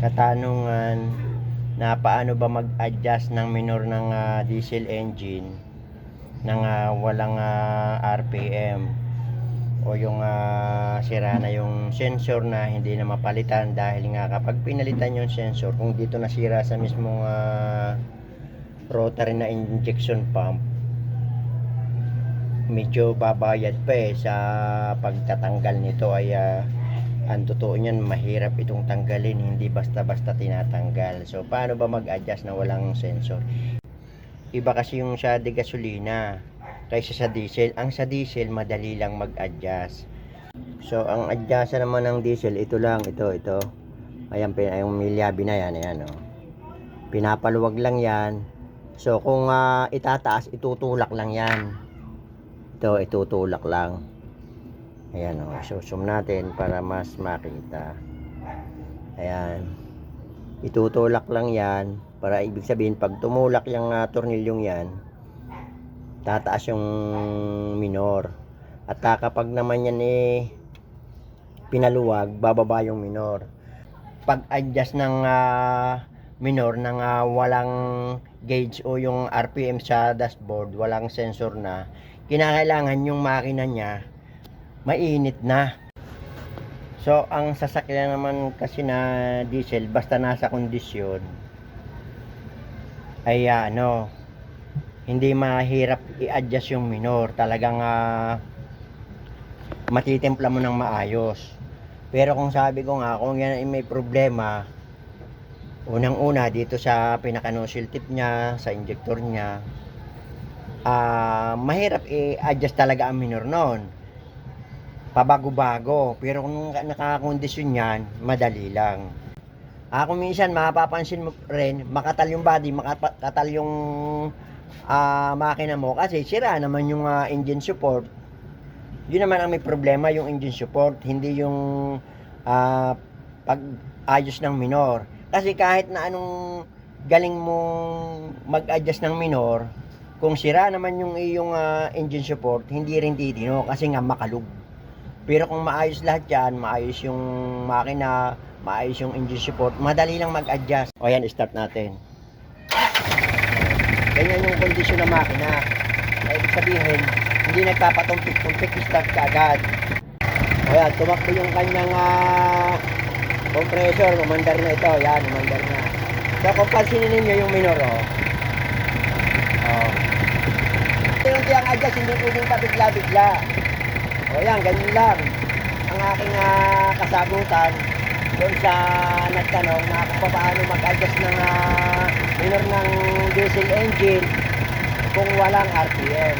katanungan na paano ba mag-adjust ng minor ng ah, diesel engine ng ah, walang ah, RPM o yung ah, sira na yung sensor na hindi na mapalitan dahil nga kapag pinalitan yung sensor kung dito nasira sa mismong ah, rotary na injection pump medyo babayad pa eh sa pagtatanggal nito. Ay ah, ang totoo niyan mahirap itong tanggalin hindi basta-basta tinatanggal. So paano ba mag-adjust na walang sensor? Iba kasi yung sa de gasolina kaysa sa diesel. Ang sa diesel madali lang mag-adjust. So ang adjust naman ng diesel ito lang ito ito. Ayan yung milyabi na yan ayan oh. pinapaluwag lang yan. So kung ah, itataas itutulak lang yan. Ito itutulak lang Ayan o, so zoom natin para mas makita. Ayan. Itutulak lang yan para ibig sabihin pag tumulak yung uh, tornilyong yan, tataas yung minor. At ah, kapag naman yan eh pinaluwag, bababa yung minor. Pag adjust ng ah, minor ng ah, walang gauge o yung RPM sa dashboard, walang sensor na, kinakailangan yung makina niya mainit na. So, ang sasakyan naman kasi na diesel, basta nasa kondisyon, ay ano, hindi mahirap i-adjust yung minor. Talagang ah, matitimpla mo ng maayos. Pero kung sabi ko nga, kung yan ay may problema, unang-una dito sa pinaka-nozzle tip niya, sa injector niya, ah mahirap i-adjust talaga ang minor noon pabago-bago. Pero kung nakakondisyon yan, madali lang. Ako minsan, mapapansin mo rin, makatal yung body, makatal yung ah, makina mo kasi sira naman yung ah, engine support. Yun naman ang may problema, yung engine support, hindi yung ah, pag-ayos ng minor. Kasi kahit na anong galing mong mag-adjust ng minor, kung sira naman yung iyong ah, engine support, hindi rin titino kasi nga makalug. Pero kung maayos lahat yan, maayos yung makina, maayos yung engine support, madali lang mag-adjust. O yan, start natin. Ganyan yung kondisyon ng makina. Ay, ibig sabihin, hindi nagpapatumpik-tumpik, start ka agad. O yan, tumakbo yung kanyang ah, compressor, umandar na ito. Yan, umandar na. So, kung pansinin ninyo yung minor, oh. Oh. Yung tiyang adjust, hindi pwedeng pabigla-bigla. O yan, ganyan lang. Ang aking ah, kasagutan doon sa nagtanong na kung paano mag-adjust ng uh, minor ng diesel engine kung walang RPM.